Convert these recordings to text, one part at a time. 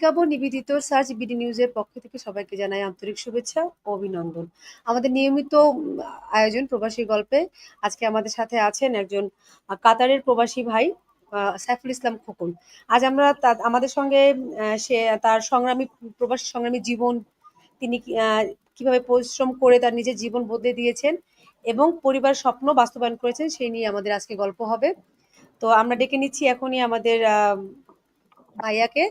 নিকাবো নিবেদিত search BD নিউজের পক্ষ থেকে সবাইকে জানাই আন্তরিক শুভেচ্ছা ও অভিনন্দন। আমাদের নিয়মিত আয়োজন প্রবাসী গল্পে। আজকে আমাদের সাথে আছেন একজন কাতারের প্রবাসী ভাই সাইফুল ইসলাম খোকন। আজ আমরা আমাদের সঙ্গে সে, তার সংগ্রামী, প্রবাসী সংগ্রামী জীবন, তিনি কীভাবে পরিশ্রম করে তার নিজের জীবন বদলে দিয়েছেন এবং পরিবার স্বপ্ন বাস্তবায়ন করেছেন, সেই নিয়ে আমাদের আজকে গল্প হবে। তো আমরা ডেকে নিচ্ছি এখনই আমাদের ভাইয়াকে।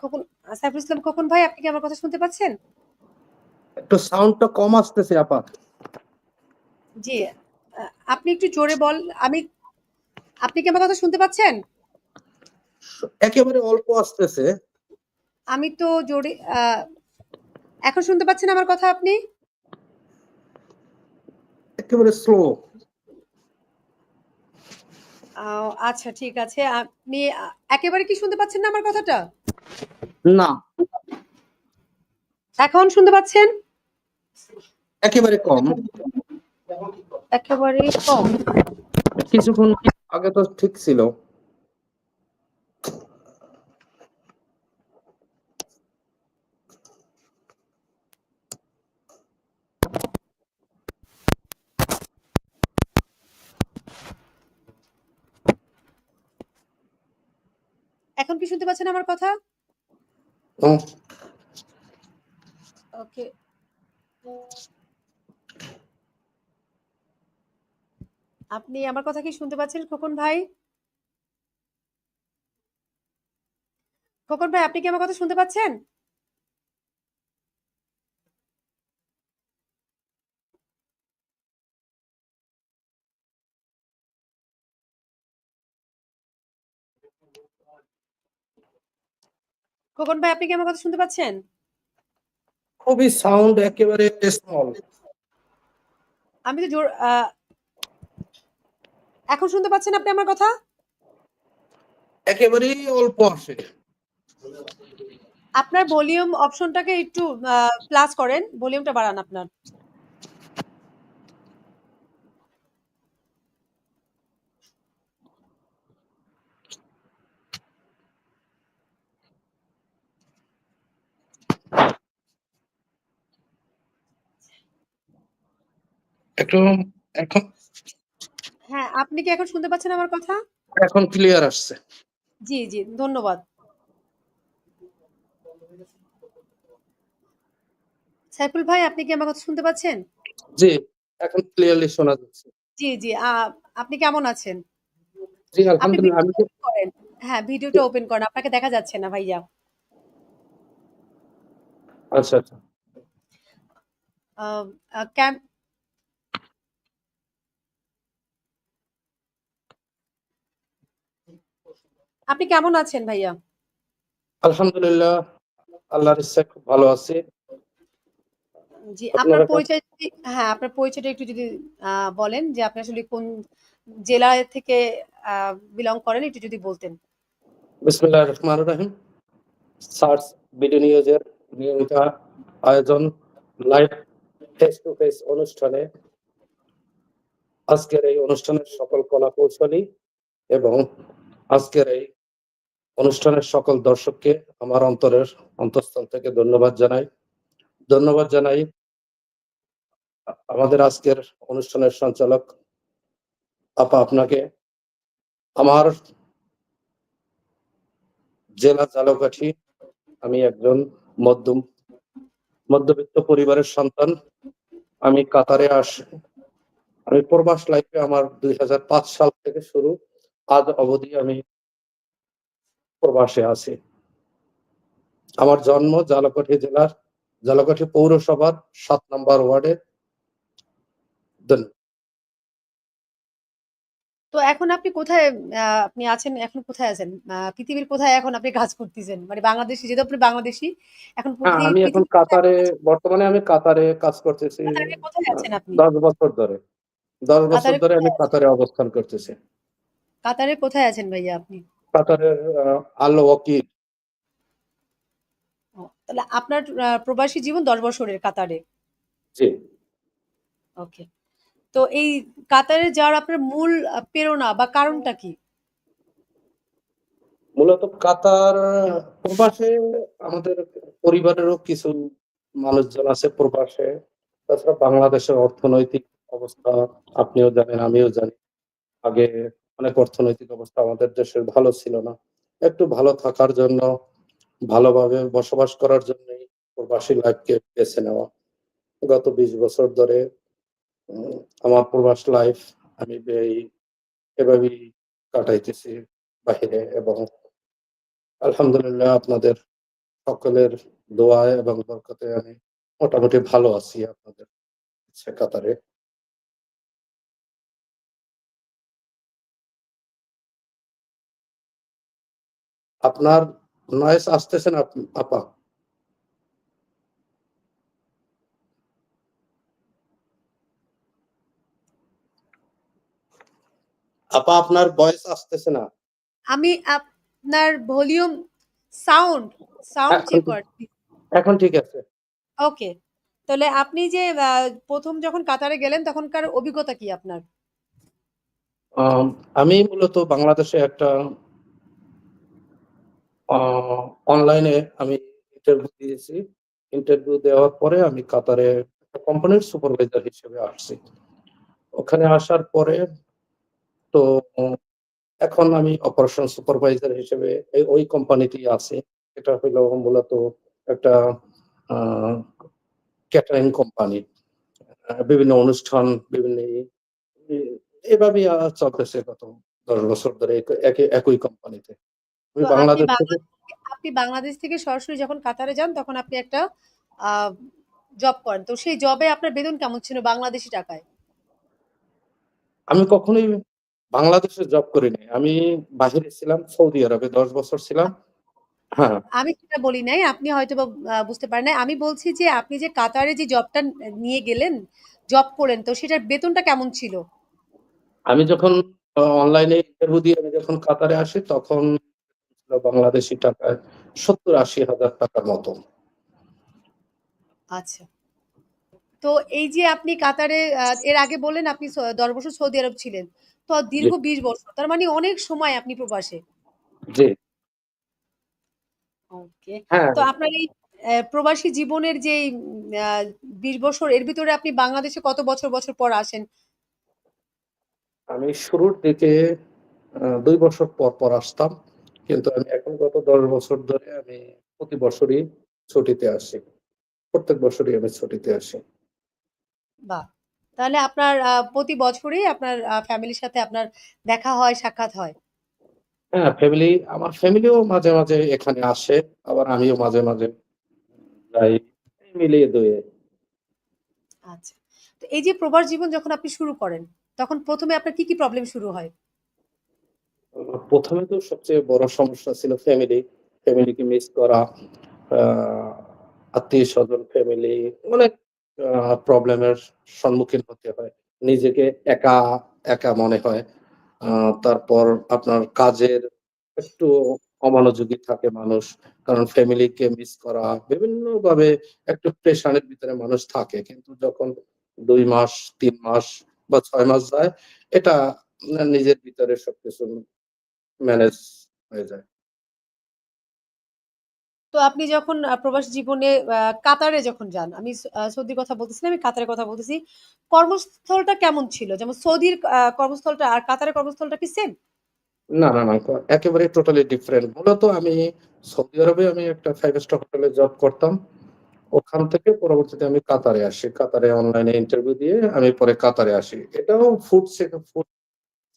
খোকন সাইফুল ইসলাম খোকন ভাই আপনি কি আমার কথা শুনতে পাচ্ছেন? একটু সাউন্ডটা কম আসতেছে আপা। জি আপনি একটু জোরে বল আমি আপনি কি আমার কথা শুনতে পাচ্ছেন? একেবারে অল্প আসতেছে। আমি তো জোরে এখন শুনতে পাচ্ছেন আমার কথা আপনি? একেবারে স্লো আচ্ছা ঠিক আছে। আপনি একেবারে কি শুনতে পাচ্ছেন না আমার কথাটা? না। এখন শুনতে পাচ্ছেন? একেবারে কম। একেবারে কম। কিছুক্ষণ আগে তো ঠিক ছিল। এখন কি শুনতে পাচ্ছেন আমার কথা? ওকে। আপনি আমার কথা কি শুনতে পাচ্ছেন খোকন ভাই? খোকন ভাই আপনি কি আমার কথা শুনতে পাচ্ছেন? খোকন ভাই আপনি কি আমার কথা শুনতে পাচ্ছেন? খুবই সাউন্ড একেবারে স্মল আমি তো জোর এখন শুনতে পাচ্ছেন আপনি আমার কথা? একেবারেই অল্প আসে। আপনার ভলিউম অপশনটাকে একটু প্লাস করেন ভলিউমটা বাড়ান আপনার। একটু এখন হ্যাঁ আপনি কি এখন শুনতে পাচ্ছেন আমার কথা? এখন ক্লিয়ার আসছে। জি জি ধন্যবাদ। সাইফুল ভাই আপনি কি আমার কথা শুনতে পাচ্ছেন? জি এখন ক্লিয়ারলি শোনা যাচ্ছে। জি জি আপনি কেমন আছেন? জি আপনি আলহামদুলিল্লাহ আমি করেন। হ্যাঁ ভিডিওটা ওপেন করেন আপনাকে দেখা যাচ্ছে না ভাইয়া। আচ্ছা আচ্ছা। আপনি কেমন আছেন ভাইয়া? আলহামদুলিল্লাহ আল্লাহর ইচ্ছায় খুব ভালো আছি। জি আপনার পরিচয় হ্যাঁ আপনার পরিচয়টা একটু যদি বলেন যে আপনি আসলে কোন জেলা থেকে বিলং করেন একটু যদি বলতেন। বিসমিল্লাহ রহমান রহিম। সার্চ বিডি নিউজের নিয়মিত আয়োজন লাইভ ফেস টু ফেস অনুষ্ঠানে আজকের এই অনুষ্ঠানের সকল কলা কৌশলী এবং আজকের এই অনুষ্ঠানের সকল দর্শককে আমার অন্তরের অন্তঃস্থল থেকে ধন্যবাদ জানাই। ধন্যবাদ জানাই আমাদের আজকের অনুষ্ঠানের সঞ্চালক আপা আপনাকে। আমার জেলা ঝালকাঠি আমি একজন মধ্যম, মধ্যবিত্ত পরিবারের সন্তান। আমি কাতারে আসি, আমি প্রবাস লাইফে আমার দুই হাজার পাঁচ সাল থেকে শুরু। আজ অবধি আমি প্রবাসে আছি। আমার জন্ম ঝালকাঠি জেলার ঝালকাঠি পৌরসভার সাত নম্বর ওয়ার্ডে। তো এখন আপনি কোথায় আপনি আছেন এখন কোথায় আছেন? পৃথিবীর কোথায় এখন আপনি কাজ করতেছেন? মানে বাংলাদেশি যেহেতু আপনি বাংলাদেশি এখন হ্যাঁ আমি এখন কাতারে বর্তমানে আমি কাতারে কাজ করতেছি। কোথায় আছেন আপনি? দশ বছর ধরে। দশ বছর ধরে আমি কাতারে অবস্থান করতেছি। কাতারে কোথায় আছেন ভাইয়া আপনি? কাতারের আল ওয়াকিল তাহলে আপনার প্রবাসী জীবন দশ বছরের কাতারে। জি। ওকে। তো এই কাতারে যাওয়ার আপনার মূল প্রেরণা বা কারণটা কি? মূলত কাতার প্রবাসে আমাদের পরিবারেরও কিছু মানুষজন আছে প্রবাসে। তাছাড়া বাংলাদেশের অর্থনৈতিক অবস্থা আপনিও জানেন আমিও জানি। আগে অনেক অর্থনৈতিক অবস্থা আমাদের দেশের ভালো ছিল না। একটু ভালো থাকার জন্য, ভালোভাবে বসবাস করার জন্যই প্রবাসী লাইফকে বেছে নেওয়া। গত বিশ বছর ধরে আমার প্রবাস লাইফ আমি এই এভাবেই কাটাইতেছি বাহিরে এবং আলহামদুলিল্লাহ আপনাদের সকলের দোয়া এবং বরকতে আমি মোটামুটি ভালো আছি আপনাদের কাতারে। আপনার নয়েস আসতেছে না আপা। আপা আপনার ভয়েস আসতেছে না। আমি আপনার ভলিউম সাউন্ড সাউন্ড এখন চেক ঠিক- করছি। এখন ঠিক আছে। ওকে। তাহলে আপনি যে প্রথম যখন কাতারে গেলেন তখনকার অভিজ্ঞতা কি আপনার? আমি মূলত বাংলাদেশে একটা অনলাইনে আমি ইন্টারভিউ দিয়েছি। ইন্টারভিউ দেওয়ার পরে আমি কাতারে কোম্পানির সুপারভাইজার হিসেবে আসছি। ওখানে আসার পরে তো এখন আমি অপারেশন সুপারভাইজার হিসেবে ওই কোম্পানিটি আছে। এটা হলো মূলত একটা ক্যাটারিং কোম্পানি বিভিন্ন অনুষ্ঠান, বিভিন্ন এভাবেই চলতেছে গত দশ বছর ধরে এক- একই কোম্পানিতে বাংলাদেশ থেকে? বাংলাদেশ আপনি বাংলাদেশ থেকে সরাসরি যখন কাতারে যান তখন আপনি একটা জব করেন। তো সেই জবে আপনার বেতন কেমন ছিল বাংলাদেশি টাকায়? আমি কখনোই বাংলাদেশে জব করিনি আমি বাহিরে ছিলাম সৌদি আরবে দশ বছর ছিলাম। হ্যাঁ। আমি সেটা বলি নাই আপনি হয়তো বুঝতে পারেন নাই। আমি বলছি যে আপনি যে কাতারে যে জবটা নিয়ে গেলেন জব করেন তো সেটার বেতনটা কেমন ছিল? আমি যখন অনলাইনে ইন্টারভিউ দিয়ে আমি যখন কাতারে আসি তখন ছিল বাংলাদেশি টাকায় সত্তর আশি হাজার টাকার মতো। আচ্ছা। তো এই যে আপনি কাতারে এর আগে বললেন আপনি দশ বছর সৌদি আরব ছিলেন। তো দীর্ঘ বিশ বছর তার মানে অনেক সময় আপনি প্রবাসে। জি। ওকে। হ্যাঁ। তো আপনার এই প্রবাসী জীবনের যে বিশ বছর এর ভিতরে আপনি বাংলাদেশে কত বছর বছর পর আসেন? আমি শুরুর দিকে দুই বছর পর পর আসতাম। কিন্তু আমি এখন গত দশ বছর ধরে আমি প্রতি বছরই ছুটিতে আসি। প্রত্যেক বছরই আমি ছুটিতে আসি। বা তাহলে আপনার প্রতি বছরই আপনার ফ্যামিলির সাথে আপনার দেখা হয় সাক্ষাৎ হয়? হ্যাঁ ফ্যামিলি আমার ফ্যামিলিও মাঝে মাঝে এখানে আসে আবার আমিও মাঝে মাঝে যাই মিলিয়ে দুয়ে আচ্ছা। তো এই যে প্রবাস জীবন যখন আপনি শুরু করেন তখন প্রথমে আপনার কি কি প্রবলেম শুরু হয়? প্রথমে তো সবচেয়ে বড় সমস্যা ছিল ফ্যামিলি ফ্যামিলিকে মিস করা আত্মীয় স্বজন ফ্যামিলি অনেক প্রবলেমের সম্মুখীন হতে হয়। নিজেকে একা একা মনে হয়। তারপর আপনার কাজের একটু অমনোযোগী থাকে মানুষ, কারণ ফ্যামিলিকে মিস করা বিভিন্ন ভাবে একটু প্রেশারের ভিতরে মানুষ থাকে। কিন্তু যখন দুই মাস, তিন মাস বা ছয় মাস যায়, এটা নিজের ভিতরে সবকিছু ম্যানেজ হয়ে যায়। তো আপনি যখন প্রবাস জীবনে কাতারে যখন যান আমি সৌদির কথা বলতেছি না আমি কাতারের কথা বলতেছি কর্মস্থলটা কেমন ছিল? যেমন সৌদির কর্মস্থলটা আর কাতারের কর্মস্থলটা কি সেম না না না একেবারে টোটালি ডিফারেন্ট মূলত আমি সৌদি আরবে আমি একটা ফাইভ স্টার হোটেলে জব করতাম। ওখান থেকে পরবর্তীতে আমি কাতারে আসি। কাতারে অনলাইনে ইন্টারভিউ দিয়ে আমি পরে কাতারে আসি। এটাও ফুড ফুড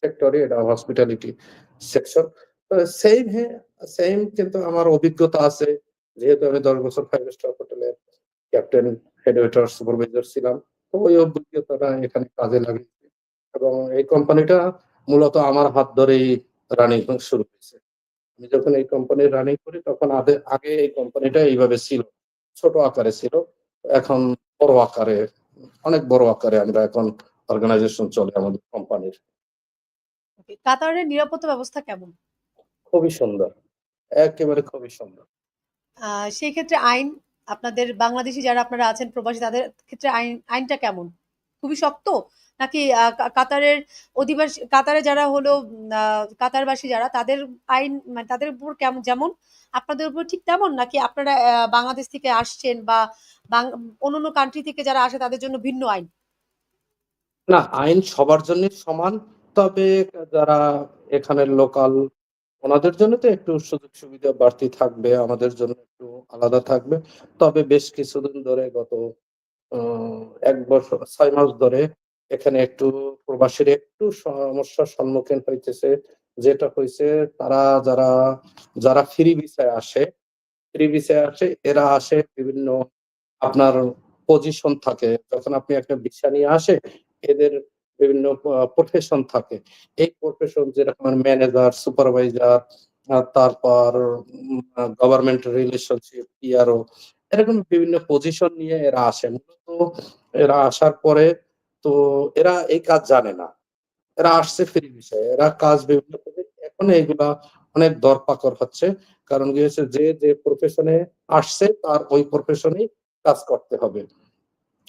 সেক্টরে এটা হসপিটালিটি সেকশন সেম হ্যাঁ সেম কিন্তু আমার অভিজ্ঞতা আছে। যেহেতু আমি দশ বছর ফাইভ স্টার হোটেলের ক্যাপ্টেন হেড ওয়েটার সুপারভাইজার ছিলাম, তো ওই অভিজ্ঞতাটা এখানে কাজে লাগিয়েছে। এবং এই কোম্পানিটা মূলত আমার হাত ধরেই রানিং শুরু হয়েছে। আমি যখন এই কোম্পানির রানিং করি, তখন আগে এই কোম্পানিটা এইভাবে ছিল, ছোট আকারে ছিল। এখন বড় আকারে, অনেক বড় আকারে আমরা এখন অর্গানাইজেশন চলে আমাদের কোম্পানির কাতারের নিরাপত্তা ব্যবস্থা কেমন? খুবই সুন্দর। একেবারে খুবই সুন্দর। সেই ক্ষেত্রে আইন আপনাদের বাংলাদেশি যারা আপনারা আছেন প্রবাসী তাদের ক্ষেত্রে আইন আইনটা কেমন? খুবই শক্ত? নাকি কাতারের অধিবাসী কাতারে যারা হলো কাতারবাসী যারা তাদের আইন মানে তাদের উপর কেমন যেমন আপনাদের উপর ঠিক তেমন? নাকি আপনারা বাংলাদেশ থেকে আসছেন বা বাং- অন্যান্য কান্ট্রি থেকে যারা আসে তাদের জন্য ভিন্ন আইন? না আইন সবার জন্য সমান। তবে যারা এখানের লোকাল ওনাদের জন্য তো একটু সুযোগ সুবিধা বাড়তি থাকবে, আমাদের জন্য একটু আলাদা থাকবে। তবে বেশ কিছুদিন ধরে গত এক বছর, ছয় মাস ধরে এখানে একটু প্রবাসীর একটু সমস্যার সম্মুখীন হইতেছে। যেটা হয়েছে তারা যারা যারা ফ্রি ভিসায় আসে ফ্রি ভিসায় আসে, এরা আসে বিভিন্ন আপনার পজিশন থাকে। যখন আপনি একটা ভিসা নিয়ে আসে, এদের বিভিন্ন প্রফেশন থাকে। এই প্রফেশন যেরকম ম্যানেজার সুপারভাইজার তারপর গভর্নমেন্ট রিলেশনশিপ পিআরও এরকম বিভিন্ন পজিশন নিয়ে এরা আসে। মূলত এরা আসার পরে তো এরা এই কাজ জানে না। এরা আসছে ফ্রি বিষয়ে। এরা কাজ বিভিন্ন এখন এইগুলা অনেক দরপাকর হচ্ছে। কারণ কি হচ্ছে যে যে প্রফেশনে আসছে, তার ওই প্রফেশনেই কাজ করতে হবে।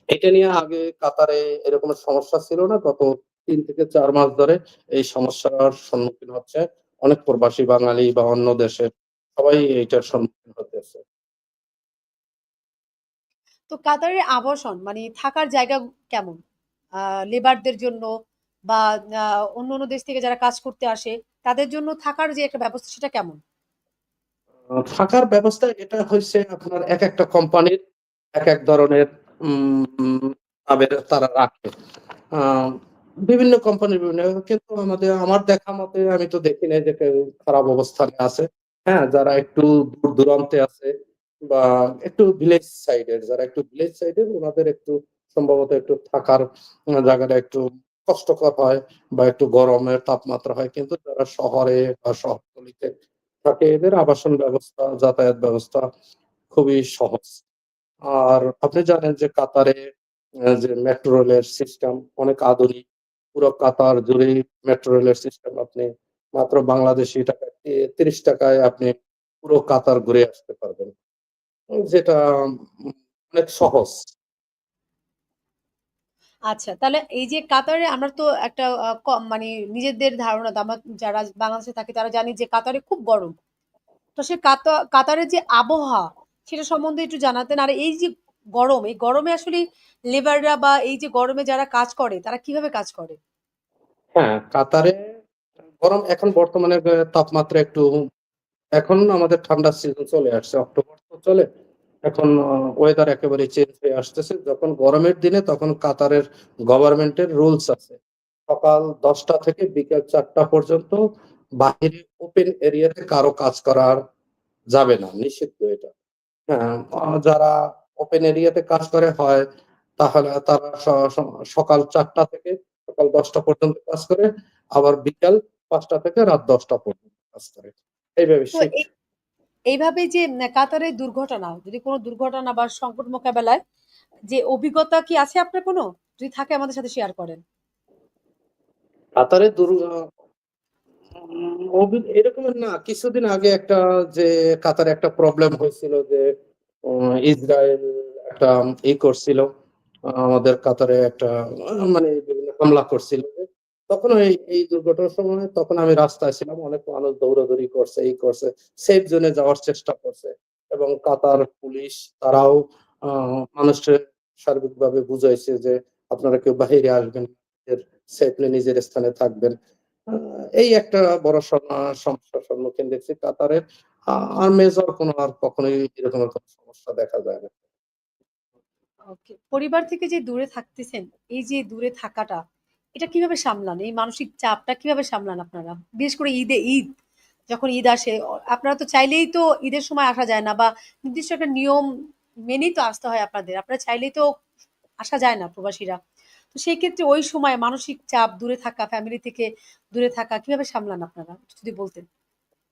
এটা নিয়ে আগে কাতারে এরকম সমস্যা ছিল না গত তিন থেকে চার মাস ধরে এই সমস্যার সম্মুখীন হচ্ছে। অনেক প্রবাসী বাঙালি বা অন্য দেশের সবাই এইটার সম্মুখীন হতেছে। তো কাতারের আবাসন মানে থাকার জায়গা কেমন? লেবারদের জন্য বা অন্য অন্য দেশ থেকে যারা কাজ করতে আসে তাদের জন্য থাকার যে একটা ব্যবস্থা সেটা কেমন? থাকার ব্যবস্থা এটা হচ্ছে আপনার এক একটা কোম্পানির এক এক ধরনের তারা রাখে। বিভিন্ন কোম্পানির বিভিন্ন, কিন্তু আমাদের, আমার দেখা মতে আমি তো দেখি নাই যে খারাপ অবস্থানে আছে। হ্যাঁ যারা একটু দূর দূরান্তে আছে বা একটু ভিলেজ সাইডের যারা একটু ভিলেজ সাইডের ওনাদের একটু সম্ভবত একটু থাকার জায়গাটা একটু কষ্টকর হয় বা একটু গরমের তাপমাত্রা হয়। কিন্তু যারা শহরে বা শহরতলিতে থাকে, এদের আবাসন ব্যবস্থা, যাতায়াত ব্যবস্থা খুবই সহজ। আর আপনি জানেন যে কাতারে যে মেট্রো রেলের সিস্টেম অনেক আধুনিক। পুরো কাতার জুড়ে মেট্রো রেলের সিস্টেম আপনি মাত্র বাংলাদেশি টাকা তিরিশ টাকায় আপনি পুরো কাতার ঘুরে আসতে পারবেন। যেটা অনেক সহজ। আচ্ছা তাহলে এই যে কাতারে আমরা তো একটা কম মানে নিজেদের ধারণা আমরা যারা বাংলাদেশে থাকি তারা জানি যে কাতারে খুব গরম। তো সে কাতা- কাতারের যে আবহাওয়া সেটা সম্বন্ধে একটু জানাতেন। আর এই যে গরম, এই গরমে আসলে লেবাররা বা এই যে গরমে যারা কাজ করে, তারা কীভাবে কাজ করে? হ্যাঁ কাতারে গরম এখন বর্তমানে তাপমাত্রা একটু এখন আমাদের ঠান্ডার সিজন চলে আসছে, অক্টোবর তো চলে। এখন ওয়েদার একেবারে চেঞ্জ হয়ে আসতেছে। যখন গরমের দিনে তখন কাতারের গভর্নমেন্টের রুলস আছে। সকাল দশটা থেকে বিকেল চারটা পর্যন্ত বাহিরে ওপেন এরিয়াতে কারও কাজ করার যাবে না, নিষিদ্ধ এটা। যারা ওপেন এরিয়াতে কাজ করে হয় তাহলে তারা সকাল চারটা থেকে সকাল দশটা পর্যন্ত কাজ করে আবার বিকাল পাঁচটা থেকে রাত দশটা পর্যন্ত কাজ করে। এইভাবে এইভাবে যে কাতারের দুর্ঘটনা যদি কোনো দুর্ঘটনা বা সংকট মোকাবেলায় যে অভিজ্ঞতা কি আছে আপনার কোনো? যদি থাকে আমাদের সাথে শেয়ার করেন। কাতারে এরকমের না, কিছুদিন আগে একটা যে একটা প্রবলেম হয়েছিল যে ইসরায়েল একটা ই করছিল আমাদের কাতারে একটা মানে বিভিন্ন হামলা করছিল। তখন এই দুর্ঘটনার সময় তখন আমি রাস্তায় ছিলাম, অনেক মানুষ দৌড়াদৌড়ি করছে এই করছে সেফ জোনে যাওয়ার চেষ্টা করছে এবং কাতার পুলিশ তারাও, আহ মানুষের সার্বিকভাবে বুঝাইছে যে, আপনারা কেউ বাইরে আসবেন সেফলি নিজের স্থানে থাকবেন। এই একটা বড় সমস্যার সম্মুখীন দেখছি কাতারের। আর মেজর কোনো আর কখনোই এরকমের কোনো সমস্যা দেখা যায় না। পরিবার থেকে যে দূরে থাকতেছেন, এই যে দূরে থাকাটা, এটা কীভাবে সামলান? এই মানসিক চাপটা কীভাবে সামলান আপনারা? বিশেষ করে ঈদে, ঈদ, যখন ঈদ আসে আপনারা তো চাইলেই তো ঈদের সময় আসা যায় না বা নির্দিষ্ট একটা নিয়ম মেনেই তো আসতে হয় আপনাদের। আপনারা চাইলেই তো আসা যায় না প্রবাসীরা। তো সেই ক্ষেত্রে ওই সময় মানসিক চাপ দূরে থাকা ফ্যামিলি থেকে দূরে থাকা কীভাবে সামলান আপনারা? যদি বলতেন।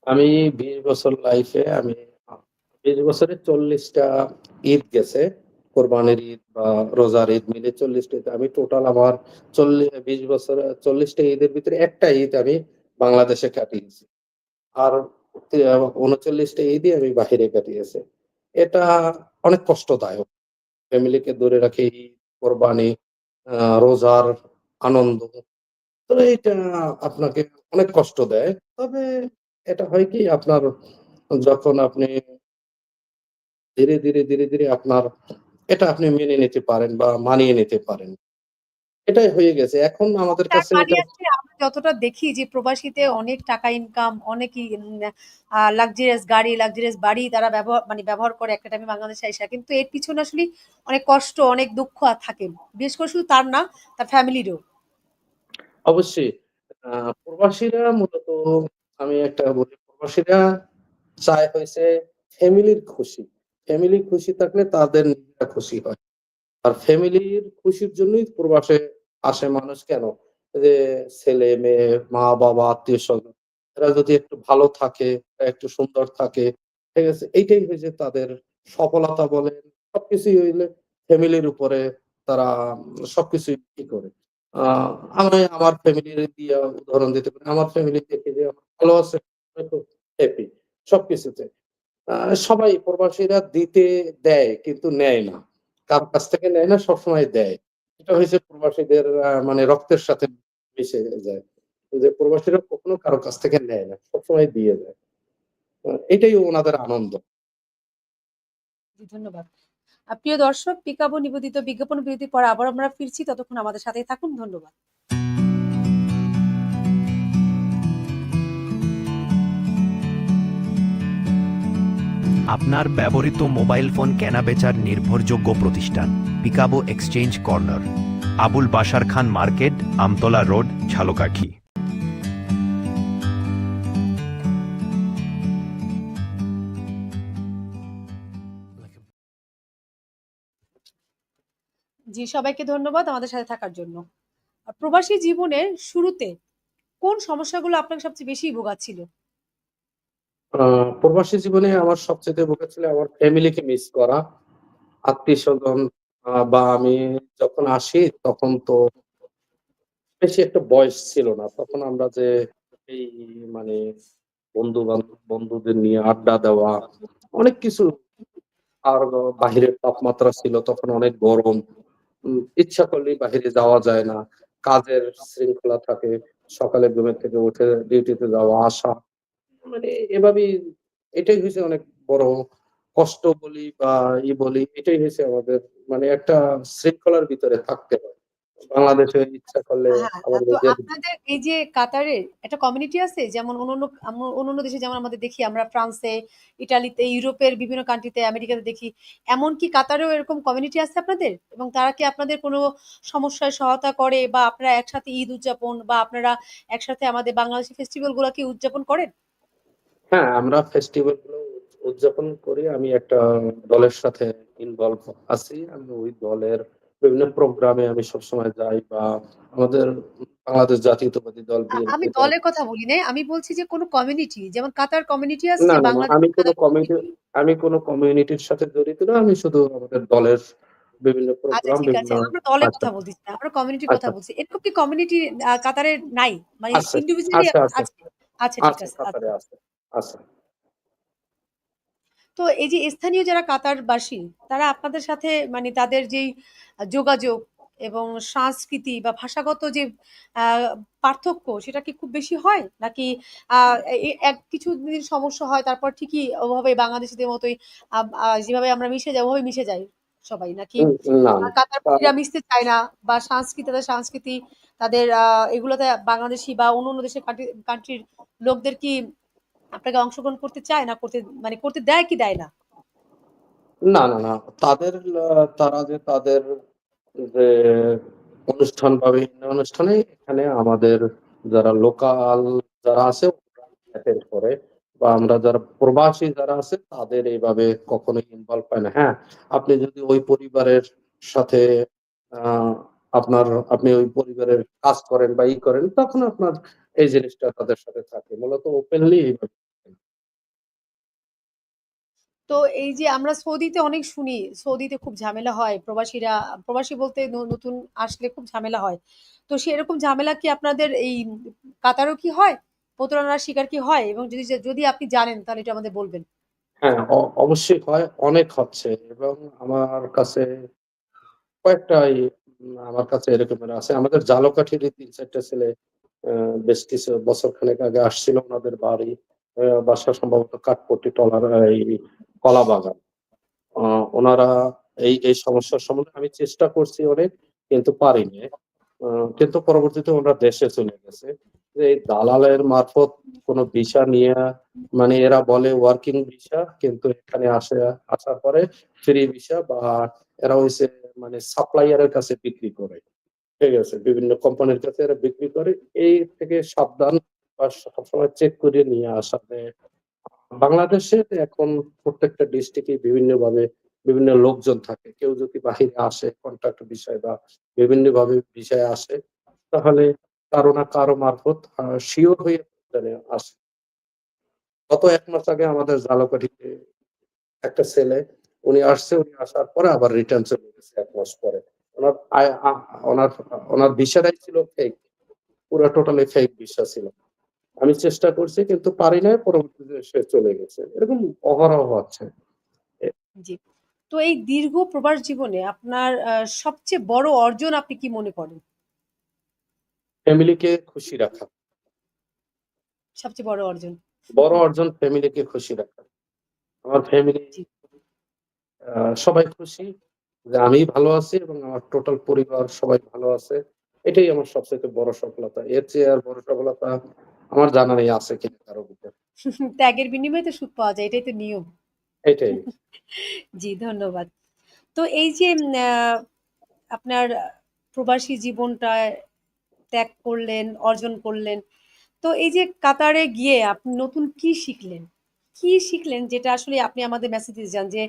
আমি বিশ বছর লাইফে আমি, বিশ বছরে চল্লিশটা ঈদ গেছে। কোরবানির ঈদ বা রোজার ঈদ মিলে চল্লিশটা ঈদ। আমি টোটাল আমার চল্লিশ, বিশ বছর, চল্লিশটা ঈদের ভিতরে একটা ঈদ আমি বাংলাদেশে কাটিয়েছি। আর উনচল্লিশটা ঈদই আমি বাহিরে কাটিয়েছি। এটা অনেক কষ্টদায়ক। ফ্যামিলিকে দূরে রাখে কোরবানি রোজার আনন্দ। তো এইটা আপনাকে অনেক কষ্ট দেয়। তবে এটা হয় কি আপনার যখন আপনি ধীরে, ধীরে, ধীরে, ধীরে আপনার এটা আপনি মেনে নিতে পারেন বা মানিয়ে নিতে পারেন। এটাই হয়ে গেছে। এখন আমাদের কাছে যতটা দেখি যে প্রবাসীতে অনেক টাকা ইনকাম, অনেকই লাক্সারিয়াস গাড়ি, লাক্সারিয়াস বাড়ি তারা ব্যবহার মানে ব্যবহার করে একটা টাইমে বাংলাদেশে আইসা। কিন্তু এর পিছনে আসলে অনেক কষ্ট, অনেক দুঃখ আ থাকে। বিশেষ করে শুধু তার না, তার ফ্যামিলিরও। অবশ্যই। প্রবাসীরা মূলত আমি একটা বলি, প্রবাসীরা চায় হয়েছে ফ্যামিলির খুশি। ফ্যামিলি খুশি থাকলে তাদের নিজেরা খুশি হয়। আর ফ্যামিলির খুশির জন্যই প্রবাসে আসে মানুষ কেন? যে ছেলে-মেয়ে, মা-বাবা, আত্মীয়স্বজন এরা যদি একটু ভালো থাকে, একটু সুন্দর থাকে, ঠিক আছে? এইটাই হইছে তাদের সফলতা বলেন, সবকিছুই হইলে ফ্যামিলির উপরে তারা সবকিছুই ই করে। আমি আমার ফ্যামিলির দিয়া উদাহরণ দিতে পারি। আমার ফ্যামিলি দেখি যে ভালো আছে, হ্যাপি সবকিছুতে। সবাই প্রবাসীরা দিতে দেয় কিন্তু নেয় না। কার কাছ থেকে নেয় না, সবসময় দেয়। এটা হয়েছে প্রবাসীদের মানে রক্তের সাথে মিশে যায়। যে প্রবাসীরা কখনো কারও কাছ থেকে নেয় না। সবসময় দিয়ে যায়। এটাই ওনাদের আনন্দ। জি, ধন্যবাদ। প্রিয় দর্শক, পিকাবো নিবেদিত বিজ্ঞাপন বিরতির পর আবার আমরা ফিরছি। ততক্ষণ আমাদের সাথেই থাকুন। ধন্যবাদ। আপনার ব্যবহৃত মোবাইল ফোন কেনাবেচার নির্ভরযোগ্য প্রতিষ্ঠান Pikabo exchange corner Abul Bashar Khan market Amtala road Jhalakathi জি, সবাইকে ধন্যবাদ আমাদের সাথে থাকার জন্য। প্রবাসী জীবনের শুরুতে কোন সমস্যাগুলো আপনাকে সবচেয়ে বেশি ভোগাচ্ছিল? প্রবাসী জীবনে আমার সবচেয়ে ভোগাচ্ছিল আমার ফ্যামিলিকে মিস করা। আত্মীয়স্বজন আ বা আমি যখন আসি তখন তো বেশি একটা বয়স ছিল না। তখন আমরা যে এই মানে বন্ধু-বান্ধব বন্ধুদের নিয়ে আড্ডা দেওয়া, অনেক কিছু আর বাহিরের তাপমাত্রা ছিল তখন অনেক গরম। ইচ্ছা করলেই বাহিরে যাওয়া যায় না। কাজের শৃঙ্খলা থাকে। সকালে ঘুমের থেকে উঠে ডিউটিতে যাওয়া, আসা। মানে এভাবেই এটাই হইছে অনেক বড় কষ্ট বলি বা ই বলি, এটাই হইছে আমাদের মানে একটা শৃঙ্খলার ভিতরে থাকতে হয়। বাংলাদেশে ইচ্ছা করলে হ্যাঁ, আপনাদের এই যে কাতারে একটা কমিউনিটি আছে? যেমন অন্যান্য আম অন্যান্য দেশে যেমন আমাদের দেখি আমরা ফ্রান্সে, ইটালিতে, ইউরোপের বিভিন্ন কান্ট্রিতে, আমেরিকাতে দেখি। এমন কি কাতারেও এরকম কমিউনিটি আছে আপনাদের? এবং তারা কি আপনাদের কোনো সমস্যায় সহায়তা করে বা আপনারা একসাথে ঈদ উদযাপন বা আপনারা একসাথে আমাদের বাংলাদেশী ফেস্টিভ্যালগুলা কি উদযাপন করেন? হ্যাঁ, আমরা ফেস্টিভ্যালগুলো উদযাপন করি। আমি একটা দলের সাথে ইনভলভ আছি। আমি ওই দলের বিভিন্ন প্রোগ্রামে আমি সবসময় যাই বা আমাদের বাংলাদেশ জাতীয়তাবাদী দল, আমি দলের কথা বলি নাই। আমি বলছি যে কোনো কমিউনিটি যেমন কাতার কমিউনিটি আছে না, না, না। বাংলাদেশ আমি কোন কমিউনিটি আমি কোন কমিউনিটির সাথে জড়িত না। আমি শুধু আমাদের দলের বিভিন্ন আচ্ছা প্রোগ্রাম বিভিন্ন আমরা দলের আচ্ছা, কথা বলতেছি না। আমরা কমিউনিটির কথা আচ্ছা, বলছি। এরকম কি কমিউনিটি কাতারে নাই? মানে ইন্ডিভিজুয়ালি আছে? আচ্ছা ঠিক আছে। আচ্ছা। তো এই যে স্থানীয় যারা কাতারবাসী, তারা আপনাদের সাথে মানে তাদের যেই যোগাযোগ এবং সংস্কৃতি বা ভাষাগত যে পার্থক্য সেটা কি খুব বেশি হয়? নাকি এক কিছুদিন সমস্যা হয় তারপর ঠিকই ওভাবে বাংলাদেশীদের মতোই যেভাবে আমরা মিশে যাই ওভাবে মিশে যাই সবাই? নাকি কাতারবাসীরা মিশতে চায় না বা সংস্কৃতি তাদের সংস্কৃতি তাদের এগুলোতে বাংলাদেশী বা অন্য অন্য দেশের কান্ট্রি কান্ট্রির লোকদের কি আপনাকে অংশগ্রহণ করতে চায় না করতে মানে করতে দেয় কি দেয় না? না, না, না। তাদের তারা যে তাদের যে অনুষ্ঠান বা বিভিন্ন অনুষ্ঠানে এখানে আমাদের যারা লোকাল যারা আছে করে বা আমরা যারা প্রবাসী যারা আছে তাদের এইভাবে কখনোই ইনভলভ হয় না। হ্যাঁ, আপনি যদি ওই পরিবারের সাথে আপনার আপনি ওই পরিবারের কাজ করেন বা ই করেন তখন আপনার এই জিনিসটা তাদের সাথে থাকে। মূলত ওপেনলি এইভাবে তো এই যে আমরা সৌদিতে অনেক শুনি, সৌদিতে খুব ঝামেলা হয়। প্রবাসীরা প্রবাসী বলতে নতুন আসলে খুব ঝামেলা হয়। তো সেরকম ঝামেলা কি আপনাদের এই কাতারও কি হয়? প্রতারণার শিকার কি হয়? এবং যদি যদি আপনি জানেন তাহলে এটা আমাদের বলবেন। হ্যাঁ, অবশ্যই হয়, অনেক হচ্ছে এবং আমার কাছে কয়েকটা আমার কাছে এরকমের আছে। আমাদের জালকাঠির তিন চারটা ছেলে বেশ কিছু বছর খানেক আগে আসছিল ওনাদের বাড়ি বাসা সম্ভবত কাঠপট্টি টলার, এই কলা বাগান। ওনারা এই এই সমস্যার সম্বন্ধে আমি চেষ্টা করছি অনেক, কিন্তু পারিনি। কিন্তু পরবর্তীতে ওনারা দেশে চলে গেছে। এই দালালের মারফত কোনো ভিসা নিয়ে মানে এরা বলে ওয়ার্কিং ভিসা কিন্তু এখানে আসে, আসার পরে ফ্রি ভিসা বা এরা হইছে মানে সাপ্লাইয়ারের কাছে বিক্রি করে। ঠিক আছে? বিভিন্ন কোম্পানির কাছে এরা বিক্রি করে। এই থেকে সাবধান বা সবসময় চেক করে নিয়ে আসা। বাংলাদেশে এখন প্রত্যেকটা ডিস্ট্রিক্টে বিভিন্ন ভাবে বিভিন্ন লোকজন থাকে। কেউ যদি বাহিরে আসে কন্ট্রাক্ট বিষয় বা বিভিন্ন ভাবে বিষয়ে আসে, তাহলে কারও না কারও মারফত শিওর হয়ে আসে। গত এক মাস আগে আমাদের ঝালকাঠিতে একটা ছেলে উনি আসছে উনি আসার পরে আবার রিটার্ন চলে গেছে এক মাস পরে। ওনার ওনার ওনার ভিসাটাই ছিল ফেক পুরো টোটালি ফেক ভিসা ছিল। আমি চেষ্টা করছি কিন্তু পারি না পরবর্তীতে সে চলে গেছে। এরকম অহরহ হচ্ছে জি। তো এই দীর্ঘ প্রবাস জীবনে আপনার সবচেয়ে বড় অর্জন আপনি কি মনে করেন? ফ্যামিলিকে খুশি রাখা। সবচেয়ে বড় অর্জন। বড় অর্জন ফ্যামিলিকে খুশি রাখা। আমার ফ্যামিলি। সবাই খুশি যে আমি ভালো আছি এবং আমার টোটাল পরিবার সবাই ভালো আছে। এটাই আমার সবচেয়ে বড় সফলতা। এর চেয়ে আর বড় সফলতা আমার জানা নেই আছে কিনা কারও ভিতরে ত্যাগের বিনিময়ে তো সুখ পাওয়া যায় এটাই তো নিয়ম। এটাই। জি ধন্যবাদ। তো এই যে আহ, আপনার প্রবাসী জীবনটা ত্যাগ করলেন অর্জন করলেন। তো এই যে কাতারে গিয়ে আপনি নতুন কি শিখলেন? কি শিখলেন? যেটা আসলে আপনি আমাদের মেসেজ দিতে চান যে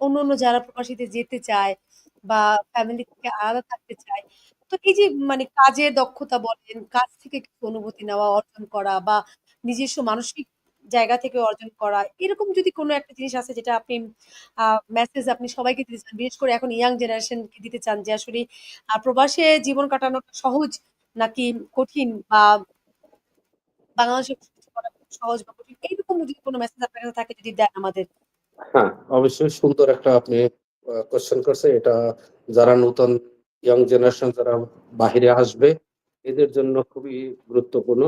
অন্য অন্য যারা প্রবাসীতে যেতে চায় বা ফ্যামিলি থেকে আলাদা থাকতে চায়, তো এই যে মানে কাজের দক্ষতা বলেন, কাজ থেকে কিছু অনুভূতি নেওয়া, অর্জন করা বা নিজস্ব মানসিক জায়গা থেকে অর্জন করা, এরকম যদি কোনো একটা জিনিস আছে যেটা আপনি মেসেজ আপনি সবাইকে দিতে চান, বিশেষ করে এখন ইয়াং জেনারেশনকে দিতে চান যে আসলে প্রবাসে জীবন কাটানোটা সহজ নাকি কঠিন বা বাংলাদেশে সহজ বা কঠিন, এইরকম যদি কোনো মেসেজ আপনার থাকে যদি দেন আমাদের। হ্যাঁ অবশ্যই সুন্দর একটা আপনি কোশ্চেন করছে। এটা যারা নতুন ইয়াং জেনারেশন যারা বাহিরে আসবে, এদের জন্য খুবই গুরুত্বপূর্ণ।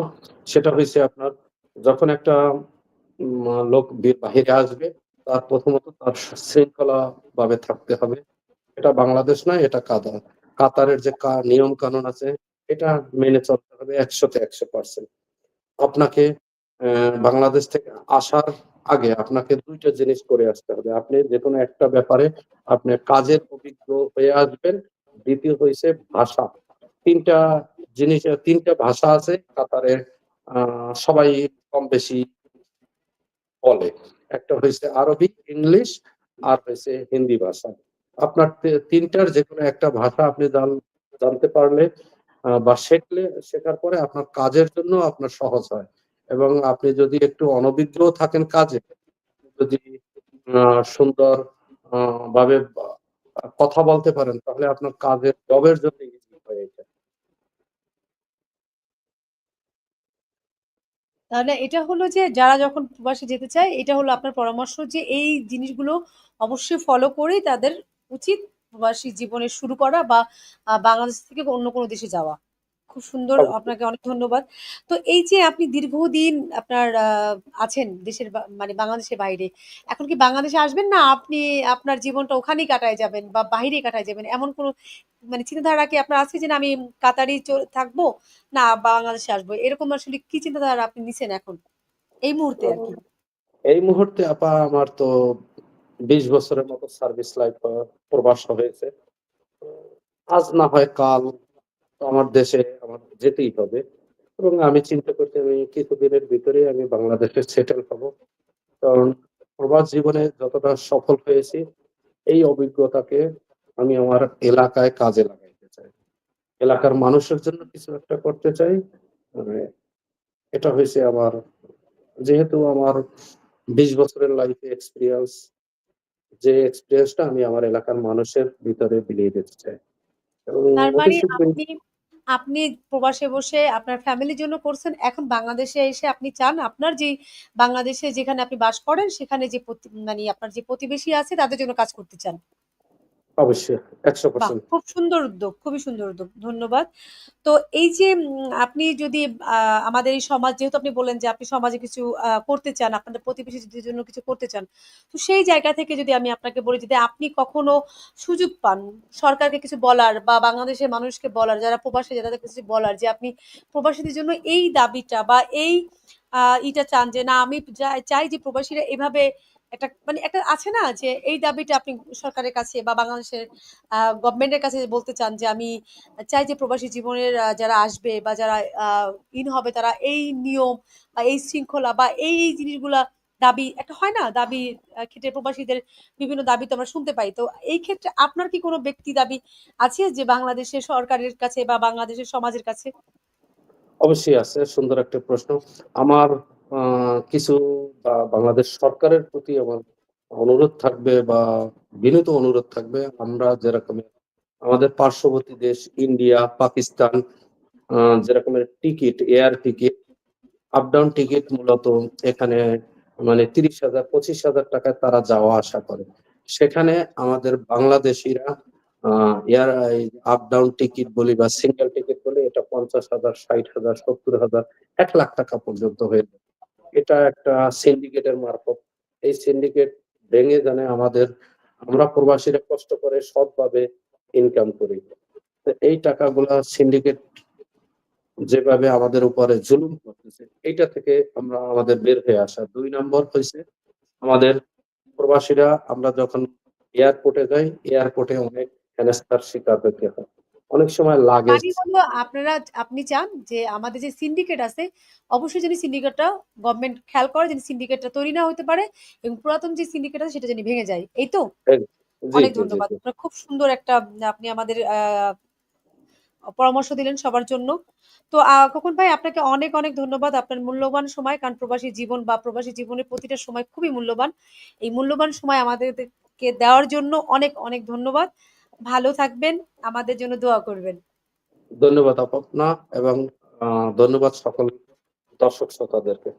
সেটা হয়েছে আপনার, যখন একটা লোক বাহিরে আসবে, তার প্রথমত তার শৃঙ্খলা ভাবে থাকতে হবে। এটা বাংলাদেশ নয়, এটা কাতার। কাতারের যে নিয়ম কানুন আছে, এটা মেনে চলতে হবে একশোতে একশো পার্সেন্ট আপনাকে বাংলাদেশ থেকে আসার আগে আপনাকে দুইটা জিনিস করে আসতে হবে। আপনি যে কোনো একটা ব্যাপারে আপনি কাজের অভিজ্ঞ হয়ে আসবেন। দ্বিতীয় হয়েছে ভাষা। তিনটা জিনিস, তিনটা ভাষা আছে কাতারে সবাই কম বেশি বলে। একটা হয়েছে আরবি, ইংলিশ, আর হয়েছে হিন্দি ভাষা। আপনার তিনটার যে কোনো একটা ভাষা আপনি জানতে পারলে বা শিখলে, শেখার পরে আপনার কাজের জন্য আপনার সহজ হয়। এবং আপনি যদি একটু অনভিজ্ঞ থাকেন কাজে, যদি সুন্দর ভাবে কথা বলতে পারেন, তাহলে আপনার কাজের জবের জন্য তাহলে এটা হলো যে, যারা যখন প্রবাসে যেতে চায়, এটা হলো আপনার পরামর্শ যে, এই জিনিসগুলো অবশ্যই ফলো করেই তাদের উচিত প্রবাসী জীবনে শুরু করা বা বাংলাদেশ থেকে অন্য কোনো দেশে যাওয়া। খুব সুন্দর আপনাকে অনেক ধন্যবাদ। তো এই যে আপনি দীর্ঘদিন আপনার আছেন দেশের মানে বাংলাদেশের বাইরে এখন কি বাংলাদেশে আসবেন না আপনি আপনার জীবনটা ওখানেই কাটায় যাবেন বা বাইরে কাটায় যাবেন? এমন কোনো মানে চিন্তাধারা কি আপনার আছে যে না আমি কাতারি থাকব? না বাংলাদেশে আসব। এরকম আসলে কি চিন্তাধারা আপনি নিছেন এখন? এই মুহূর্তে আর কি। এই মুহূর্তে আপা আমার তো বিশ বছরের মতো সার্ভিস লাইফ প্রবাস হয়েছে। আজ না হয় কাল আমার দেশে আমার যেতেই হবে। এবং আমি চিন্তা করছি আমি কিছুদিনের ভিতরে আমি বাংলাদেশে সেটেল হব। কারণ প্রবাস জীবনে যতটা সফল হয়েছি এই অভিজ্ঞতাকে আমি আমার এলাকায় কাজে লাগাইতে চাই। এলাকার মানুষের জন্য কিছু একটা করতে চাই। মানে এটা হয়েছে আমার যেহেতু আমার বিশ বছরের লাইফে এক্সপিরিয়েন্স যে এক্সপিরিয়েন্সটা আমি আমার এলাকার মানুষের ভিতরে বিলিয়ে দিতে চাই। এবং তার মানে আপনি আপনি প্রবাসে বসে আপনার ফ্যামিলির জন্য করছেন, এখন বাংলাদেশে এসে আপনি চান আপনার যে বাংলাদেশে যেখানে আপনি বাস করেন, সেখানে যে মানে আপনার যে প্রতিবেশী আছে, তাদের জন্য কাজ করতে চান। অবশ্যই একশো পার্সেন্ট খুব সুন্দর উদ্যোগ, খুবই সুন্দর উদ্যোগ। ধন্যবাদ। তো এই যে আপনি যদি আমাদের এই সমাজ যেহেতু আপনি বললেন যে আপনি সমাজে কিছু করতে চান, আপনাদের প্রতিবেশীদের জন্য কিছু করতে চান। তো সেই জায়গা থেকে যদি আমি আপনাকে বলি যদি আপনি কখনো সুযোগ পান সরকারকে কিছু বলার বা বাংলাদেশের মানুষকে বলার যারা প্রবাসী যাদের কিছু বলার যে আপনি প্রবাসীদের জন্য এই দাবিটা বা এই আ ইটা চান যে না আমি চাই যে প্রবাসীরা এভাবে একটা মানে একটা আছে না যে এই দাবিটা আপনি সরকারের কাছে বা বাংলাদেশের গভর্নমেন্টের কাছে বলতে চান যে আমি চাই যে প্রবাসী জীবনের যারা আসবে বা যারা ইন হবে তারা এই নিয়ম বা এই শৃঙ্খলা বা এই, জিনিসগুলা দাবি একটা হয় না? দাবি ক্ষেত্রে প্রবাসীদের বিভিন্ন দাবি তো আমরা শুনতে পাই। তো এই ক্ষেত্রে আপনার কি কোনো ব্যক্তি দাবি আছে যে বাংলাদেশের সরকারের কাছে বা বাংলাদেশের সমাজের কাছে? অবশ্যই আছে। সুন্দর একটা প্রশ্ন। আমার কিছু বা বাংলাদেশ সরকারের প্রতি আমার অনুরোধ থাকবে বা বিনীত অনুরোধ থাকবে। আমরা যেরকম আমাদের পার্শ্ববর্তী দেশ India, Pakistan যেরকমের ticket, air ticket, up down ticket মূলত এখানে মানে ৩০,০০০ ৳২৫,০০০ টাকায় তারা যাওয়া আসা করে। সেখানে আমাদের বাংলাদেশিরা এয়ার আপ ডাউন টিকিট বলি বা সিঙ্গেল টিকিট বলি এটা পঞ্চাশ হাজার ষাট হাজার সত্তর হাজার এক লাখ টাকা পর্যন্ত হয়ে। এটা একটা সিন্ডিকেটের মারফত। এই সিন্ডিকেট ভেঙে জানে আমাদের আমরা প্রবাসীরা কষ্ট করে সৎভাবে ইনকাম করি। এই টাকাগুলা সিন্ডিকেট যেভাবে আমাদের উপরে জুলুম করতেছে, এইটা থেকে আমরা আমাদের বের হয়ে আসা। দুই নম্বর হইছে আমাদের প্রবাসীরা আমরা যখন এয়ারপোর্টে যাই, এয়ারপোর্টে অনেক শিকার হইতে হয়। অনেক সময় লাগেজ মানে আপনারা আপনি চান যে আমাদের যে সিন্ডিকেট আছে অবশ্যই যেন সিন্ডিকেটটা গভর্নমেন্ট খেয়াল করে যেন সিন্ডিকেটটা তৈরি না হতে পারে এবং পুরাতন যে সিন্ডিকেট আছে সেটা যেন ভেঙে যায়। এই তো? অনেক ধন্যবাদ। আপনার খুব সুন্দর একটা আপনি আমাদের পরামর্শ দিলেন সবার জন্য। তো আ খোকন ভাই আপনাকে অনেক, অনেক ধন্যবাদ। আপনার মূল্যবান সময় কারণ প্রবাসী জীবন বা প্রবাসী জীবনের প্রতিটা সময় খুবই মূল্যবান। এই মূল্যবান সময় আমাদেরকে দেওয়ার জন্য অনেক, অনেক ধন্যবাদ। ভালো থাকবেন, আমাদের জন্য দোয়া করবেন। ধন্যবাদ আপা আপনা এবং ধন্যবাদ সকল দর্শক শ্রোতাদেরকে।